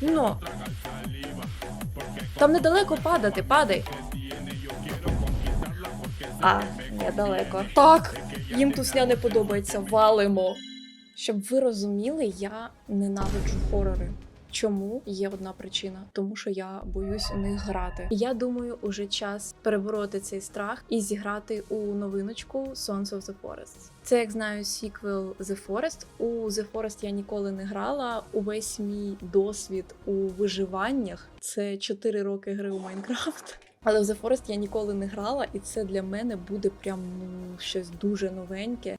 Ну. Там недалеко падати, падай. А, недалеко. Так, їм тусня не подобається. Валимо. Щоб ви розуміли, я ненавиджу хорори. Чому є одна причина? Тому що я боюсь у них грати. Я думаю, уже час перебороти цей страх і зіграти у новиночку Sons of the Forest. Це як знаю сіквел The Forest. У The Forest я ніколи не грала. Увесь мій досвід у виживаннях це 4 роки гри у Майнкрафт. Але в The Forest я ніколи не грала, і це для мене буде прям ну, щось дуже новеньке.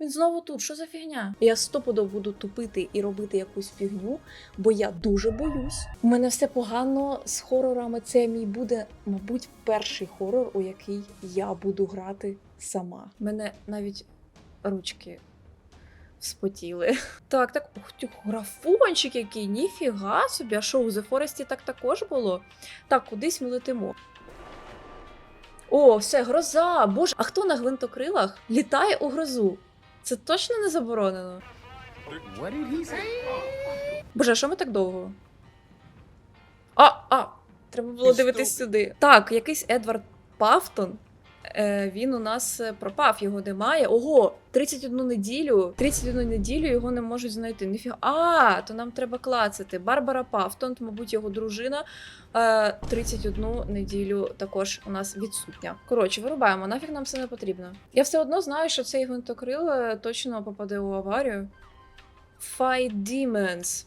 Він знову тут, що за фігня? Я стопудов буду тупити і робити якусь фігню, бо я дуже боюсь. У мене все погано з хорорами. Це мій буде, мабуть, перший хорор, у який я буду грати сама. Мене навіть ручки вспотіли. Так, так, ух графончик який, ніфіга собі. А що у The Forest так також було? Так, кудись ми летимо. О, все, гроза! Боже, а хто на гвинтокрилах літає у грозу? Це точно не заборонено? Боже, а що ми так довго? А, а, треба було Ти дивитись сюди. Так, якийсь Едвард Пафтон. Е, він у нас е, пропав, його немає. Ого, 31 неділю. 31 неділю його не можуть знайти. Ніфіга. А, то нам треба клацати. Барбара Пафтон, мабуть, його дружина. Е, 31 неділю також у нас відсутня. Коротше, вирубаємо, нафіг нам це не потрібно. Я все одно знаю, що цей гвинтокрил е, точно попаде у аварію. Fight Demons.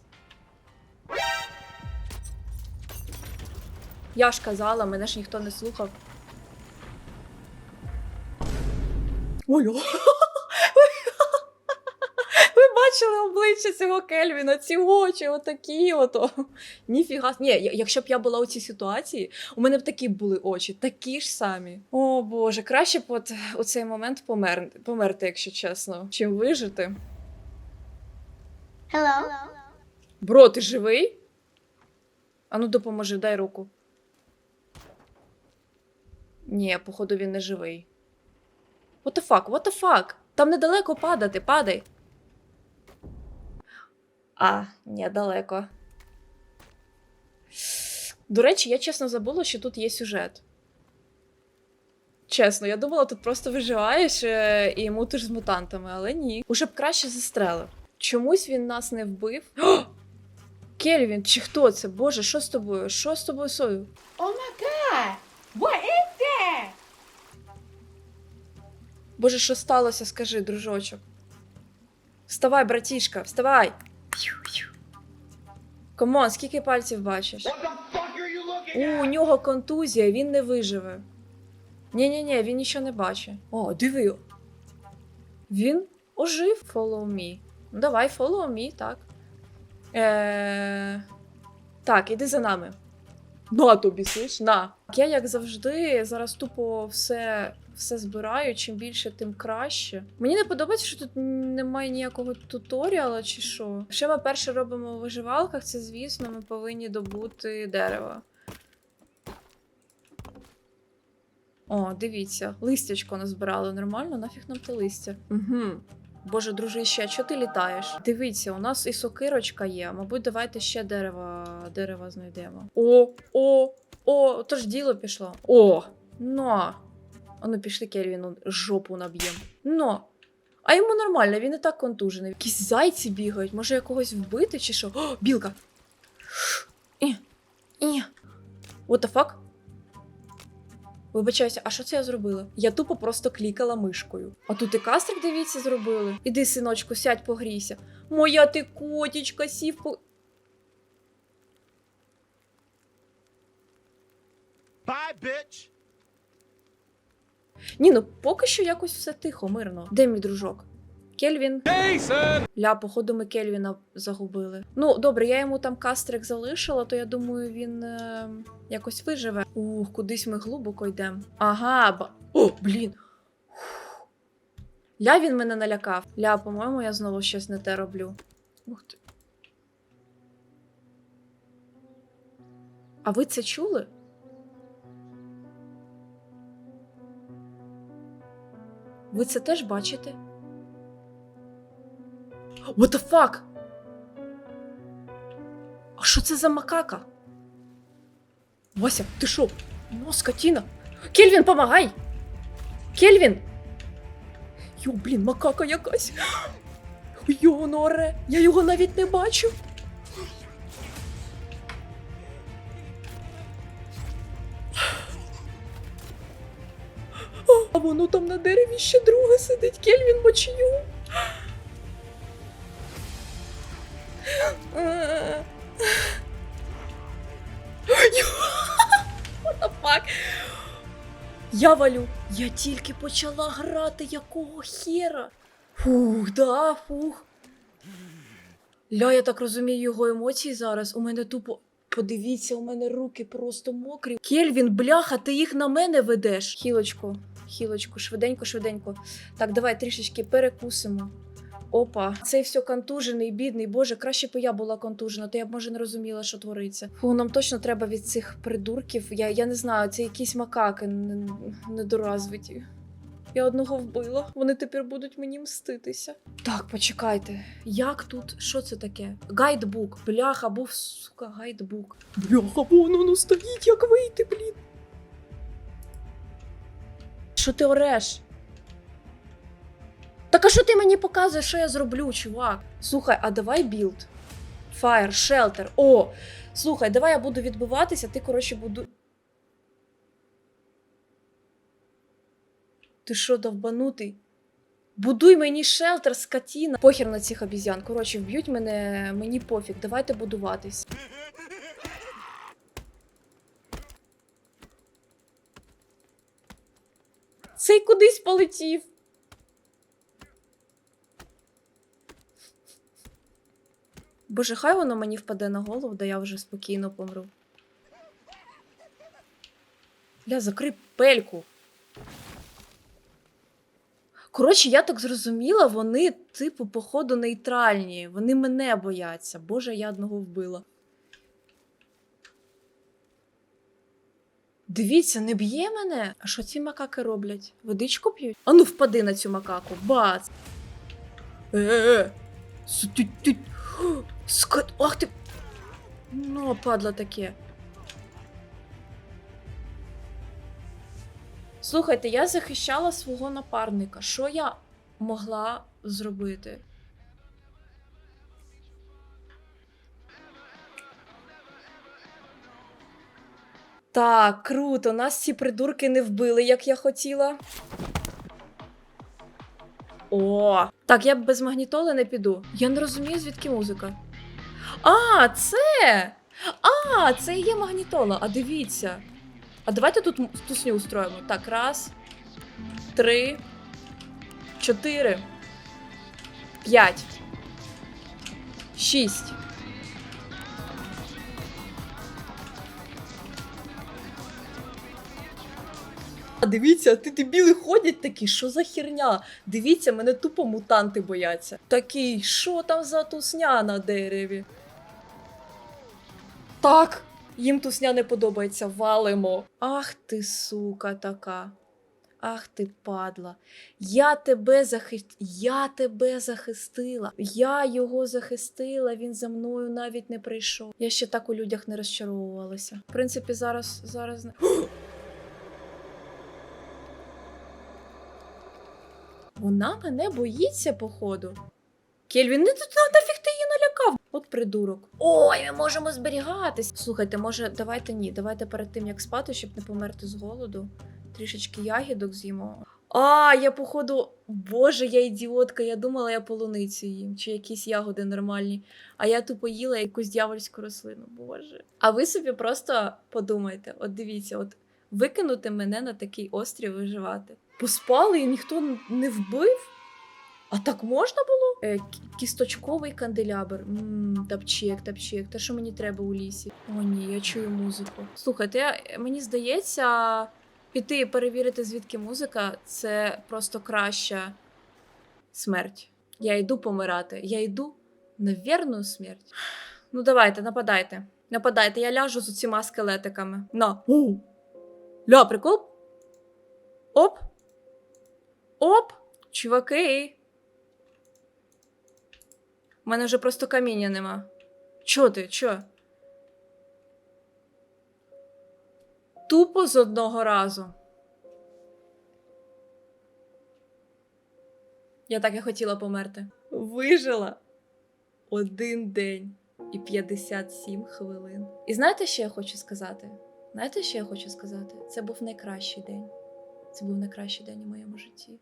Я ж казала, мене ж ніхто не слухав. Ой, о. Ви бачили обличчя цього Кельвіна, ці очі, отакі ото. Ніфіга. Ні, якщо б я була у цій ситуації, у мене б такі були очі, такі ж самі. О Боже, краще б от у цей момент помер... померти, якщо чесно, чим вижити. Hello. Бро, ти живий? Ану, допоможи, дай руку. Ні, походу, він не живий. What the fuck, what the fuck? Там недалеко падати, падай. А, ні, далеко. До речі, я чесно забула, що тут є сюжет. Чесно, я думала, тут просто виживаєш е, і мутиш з мутантами, але ні. Уже б краще застрелив. Чомусь він нас не вбив. О! Кельвін, чи хто це? Боже, що з тобою? Що з тобою Сою? Oh Боже, що сталося? Скажи, дружочок. Вставай, братішка, вставай. Комон, скільки пальців бачиш? У нього контузія, він не виживе. Ні-ні-ні, він нічого не бачить. О, диви. Він ожив. Follow me. Ну, давай, follow me, так. Е... Так, іди за нами. На тобі, слиш, на. Я, як завжди, зараз тупо все, все збираю. Чим більше, тим краще. Мені не подобається, що тут немає ніякого туторіала чи що. Що ми перше робимо у виживалках, це, звісно, ми повинні добути дерево. О, дивіться, листячко назбирали нормально, нафіг нам те листя. Угу. Боже, дружище, а чого ти літаєш? Дивіться, у нас і сокирочка є. Мабуть, давайте ще дерева, дерева знайдемо. О, о, о, то ж діло пішло. О, но. А ну пішли Кельвіну, жопу наб'єм. Но. А йому нормально, він і так контужений. Якісь зайці бігають, може якогось вбити чи що? О, білка. І. І. What the fuck? Вибачаюся, а що це я зробила? Я тупо просто клікала мишкою. А тут і кастрик, дивіться, зробили. Іди, синочку, сядь, погрійся. Моя ти котічка, сів по. Bye, bitch. Ні, ну поки що якось все тихо, мирно. Де мій дружок? Кельвін. Jason! Ля, походу, ми Кельвіна загубили. Ну, добре, я йому там кастрик залишила, то я думаю, він е, якось виживе. Ух, кудись ми глибоко йдемо. Ага, ба. О, блін. Фух. Ля він мене налякав. Ля, по-моєму, я знову щось не те роблю. Ух ти. А ви це чули? Ви це теж бачите? What the fuck? А що це за макака? Вася, ти що? Ну, скотіна. Кельвін, помагай! Кельвін! Йо, блін, макака якась. Йо, воно. Я його навіть не бачу. Воно там на дереві ще друге сидить. Кельвін fuck? Я валю. Я тільки почала грати, якого хера. Фух, да, фух. Ля, я так розумію його емоції зараз. У мене тупо. Подивіться, у мене руки просто мокрі. Кельвін, бляха, ти їх на мене ведеш. Хілочку, хілочку, швиденько, швиденько. Так, давай трішечки перекусимо. Опа, цей все контужений, бідний. Боже, краще б я була контужена, то я б може не розуміла, що твориться. Фу, нам точно треба від цих придурків. Я, я не знаю, це якісь макаки недоразвиті. Я одного вбила. Вони тепер будуть мені мститися. Так, почекайте. Як тут? Що це таке? Гайдбук. Бляха, був, сука, гайдбук. Бляха, вон воно стоїть, як вийти, блін. Що ти ореш? Так а що ти мені показуєш, що я зроблю, чувак? Слухай, а давай білд. Fire, shelter. О! Слухай, давай я буду відбиватися, ти, коротше, буду. Ти що, довбанутий? Будуй мені шелтер, скотіна. Похер на цих обізян. Коротше, вб'ють мене, мені пофіг. Давайте будуватись. Цей кудись полетів. Боже, хай воно мені впаде на голову, да я вже спокійно помру. Бля, закрий пельку. Коротше, я так зрозуміла, вони, типу, походу, нейтральні. Вони мене бояться. Боже, я одного вбила. Дивіться, не б'є мене. А що ці макаки роблять? Водичку п'ють? Ану, впади на цю макаку. Бац. Е-е-е. Ах ти. Ну, падла таке. Слухайте, я захищала свого напарника. Що я могла зробити? Так, круто, нас ці придурки не вбили, як я хотіла. О, так, я без магнітоли не піду. Я не розумію, звідки музика. А, це! А, це є магнітола. А дивіться. А давайте тут тусню устроїмо. Так, раз, три, чотири, п'ять, шість. А дивіться, ти дебіли ходять такі, що за херня? Дивіться, мене тупо мутанти бояться. Такий, що там за тусня на дереві? Так, їм тусня не подобається, валимо. Ах ти, сука, така. Ах ти падла. Я тебе захист... Я тебе захистила. Я його захистила, він за мною навіть не прийшов. Я ще так у людях не розчаровувалася. В принципі, зараз зараз не. Вона мене боїться, походу. Кельвін, не тут нафіг ти. От придурок. Ой, ми можемо зберігатись. Слухайте, може, давайте ні. Давайте перед тим, як спати, щоб не померти з голоду. Трішечки ягідок з'їмо. А, я, походу, боже, я ідіотка. Я думала, я полуницю їм, чи якісь ягоди нормальні. А я тупо їла якусь дьявольську рослину. Боже. А ви собі просто подумайте: от дивіться, от викинути мене на такий острів виживати. Поспали і ніхто не вбив? А так можна було? Е, кісточковий канделябр. Мм, тапчек, тапчек. Те, що мені треба у лісі. О, ні, я чую музику. Слухайте, мені здається, піти перевірити, звідки музика це просто краща смерть. Я йду помирати. Я йду на вірну смерть. Ну, давайте, нападайте. Нападайте, я ляжу з усіма скелетиками. На. У. Ля, прикол? Оп. Оп! Чуваки. Мене вже просто каміння нема. Чо ти? Чо? Тупо з одного разу. Я так і хотіла померти. Вижила один день і 57 хвилин. І знаєте, що я хочу сказати? Знаєте, що я хочу сказати? Це був найкращий день. Це був найкращий день у моєму житті.